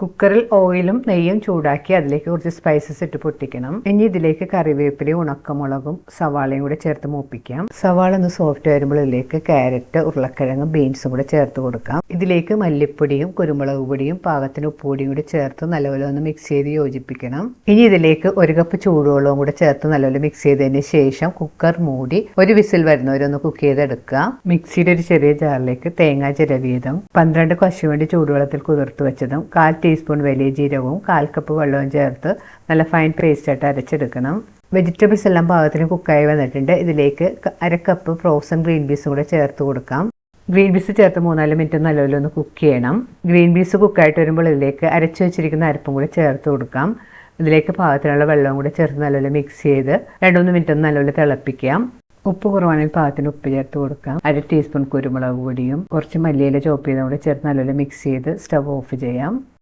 കുക്കറിൽ ഓയിലും നെയ്യും ചൂടാക്കി അതിലേക്ക് കുറച്ച് സ്പൈസസ് ഇട്ട് പൊട്ടിക്കണം. ഇനി ഇതിലേക്ക് കറിവേപ്പിലയും ഉണക്കമുളകും സവാളയും കൂടെ ചേർത്ത് മൂപ്പിക്കാം. സവാള ഒന്ന് സോഫ്റ്റ് വരുമ്പോൾ ഇതിലേക്ക് ക്യാരറ്റ് ഉരുളക്കിഴങ്ങും ബീൻസും കൂടെ ചേർത്ത് കൊടുക്കാം. ഇതിലേക്ക് മല്ലിപ്പൊടിയും കുരുമുളക് പൊടിയും പാകത്തിന് ഉപ്പുപൊടിയും കൂടി ചേർത്ത് നല്ലപോലെ ഒന്ന് മിക്സ് ചെയ്ത് യോജിപ്പിക്കണം. ഇനി ഇതിലേക്ക് ഒരു കപ്പ് ചൂടുവെള്ളവും കൂടെ ചേർത്ത് നല്ലപോലെ മിക്സ് ചെയ്തതിന് ശേഷം കുക്കർ മൂടി ഒരു വിസിൽ വരുന്നവരൊന്ന് കുക്ക് ചെയ്തെടുക്കുക. മിക്സിയുടെ ഒരു ചെറിയ ജാറിലേക്ക് തേങ്ങ ചിരവിയതും പന്ത്രണ്ട് കശുവണ്ടി ചൂടുവെള്ളത്തിൽ കുതിർത്ത് വെച്ചതും കാൽ ടീസ്പൂൺ വലിയ ജീരകവും കാൽ കപ്പ് വെള്ളവും ചേർത്ത് നല്ല ഫൈൻ പേസ്റ്റ് ആയിട്ട് അരച്ചെടുക്കണം. വെജിറ്റബിൾസ് എല്ലാം പാകത്തിന് കുക്കായി വന്നിട്ടുണ്ട്. ഇതിലേക്ക് അര കപ്പ് ഫ്രോസൺ ഗ്രീൻ പീസും കൂടെ ചേർത്ത് കൊടുക്കാം. ഗ്രീൻ പീസ് ചേർത്ത് മൂന്നാൽ മിനിറ്റ് നല്ലപോലെ ഒന്ന് കുക്ക് ചെയ്യണം. ഗ്രീൻ പീസ് കുക്കായിട്ട് വരുമ്പോൾ ഇതിലേക്ക് അരച്ചു വെച്ചിരിക്കുന്ന അരപ്പും കൂടെ ചേർത്ത് കൊടുക്കാം. ഇതിലേക്ക് പാകത്തിനുള്ള വെള്ളവും കൂടി ചേർത്ത് നല്ലപോലെ മിക്സ് ചെയ്ത് രണ്ട് മൂന്ന് മിനിറ്റ് ഒന്ന് നല്ലപോലെ തിളപ്പിക്കാം. ഉപ്പ് കുറവാണെങ്കിൽ പാകത്തിന് ഉപ്പ് ചേർത്ത് കൊടുക്കാം. അര ടീസ്പൂൺ കുരുമുളക് പൊടിയും കുറച്ച് മല്ലിയില ചോപ്പ് ചെയ്തും കൂടെ ചേർത്ത് നല്ലപോലെ മിക്സ് ചെയ്ത് സ്റ്റവ് ഓഫ് ചെയ്യാം.